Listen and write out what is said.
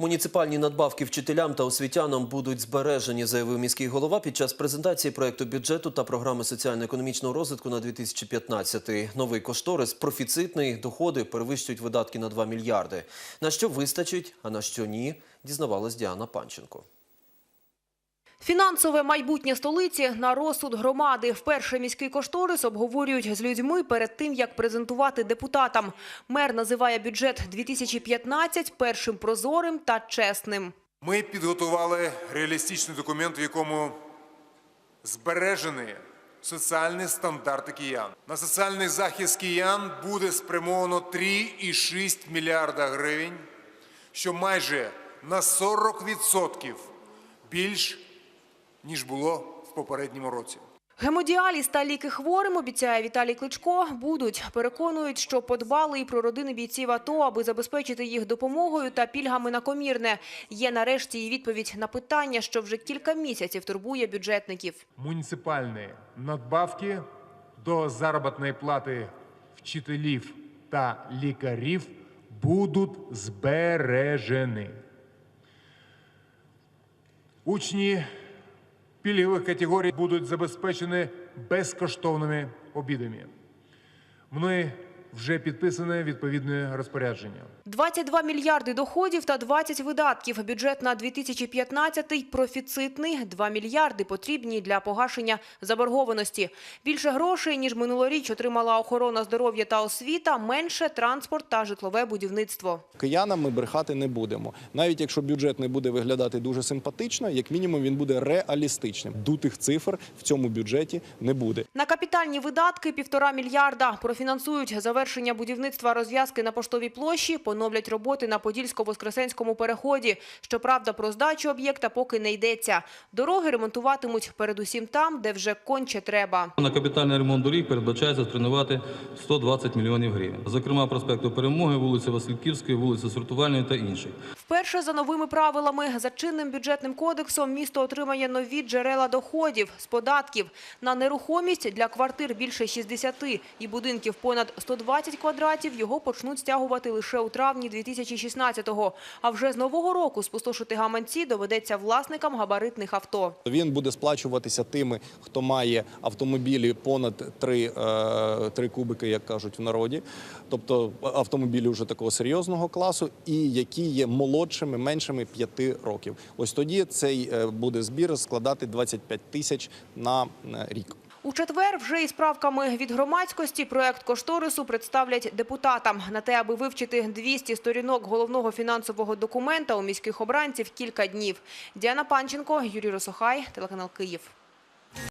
Муніципальні надбавки вчителям та освітянам будуть збережені, заявив міський голова під час презентації проекту бюджету та програми соціально-економічного розвитку на 2015. Новий кошторис профіцитний, доходи перевищують видатки на 2 мільярди. На що вистачить, а на що ні, дізнавалась Діана Панченко. Фінансове майбутнє столиці на розсуд громади. Вперше міський кошторис обговорюють з людьми перед тим, як презентувати депутатам. Мер називає бюджет 2015 першим прозорим та чесним. Ми підготували реалістичний документ, в якому збережені соціальні стандарти киян. На соціальний захист киян буде спрямовано 3,6 мільярда гривень, що майже на 40% більш, ніж було в попередньому році. Гемодіаліз та ліки хворим, обіцяє Віталій Кличко, будуть. Переконують, що подбали і про родини бійців АТО, аби забезпечити їх допомогою та пільгами на комірне. Є нарешті і відповідь на питання, що вже кілька місяців турбує бюджетників. муніципальні надбавки до заробітної плати вчителів та лікарів будуть збережені. Учні пільгових категорій будуть забезпечені безкоштовними обідами. Мною вже підписане відповідне розпорядження. 22 мільярди доходів та 20 видатків. Бюджет на 2015 профіцитний. 2 мільярди потрібні для погашення заборгованості. Більше грошей, ніж минулоріч отримала охорона здоров'я та освіта, менше транспорт та житлове будівництво. Киянам ми брехати не будемо. Навіть якщо бюджет не буде виглядати дуже симпатично, як мінімум він буде реалістичним. Дутих цифр в цьому бюджеті не буде. На капітальні видатки – півтора мільярда. Профінансують завершення будівництва розв'язки на Поштовій площі, поновлять роботи на Подільсько-Воскресенському переході. Щоправда, про здачу об'єкта поки не йдеться. Дороги ремонтуватимуть передусім там, де вже конче треба. На капітальний ремонт доріг передбачається спрямувати 120 мільйонів гривень. Зокрема, проспекту Перемоги, вулиці Васильківської, вулиці Сортувальної та інших. Вперше за новими правилами, за чинним бюджетним кодексом, місто отримає нові джерела доходів з податків. На нерухомість для квартир більше 60 і будинків понад 120 квадратів його почнуть стягувати лише у травні 2016-го. А вже з нового року спустошити гаманці доведеться власникам габаритних авто. Він буде сплачуватися тими, хто має автомобілі понад 3, е, 3 кубики, як кажуть в народі, тобто автомобілі вже такого серйозного класу, і які є молодшими, меншими 5 років. Ось тоді цей е, буде збір складати 25 тисяч на е, рік. У четвер вже із правками від громадськості проект кошторису представлять депутатам. На те, аби вивчити 200 сторінок головного фінансового документа у міських обранців кілька днів. Діана Панченко, Юрій Росохай, телеканал Київ.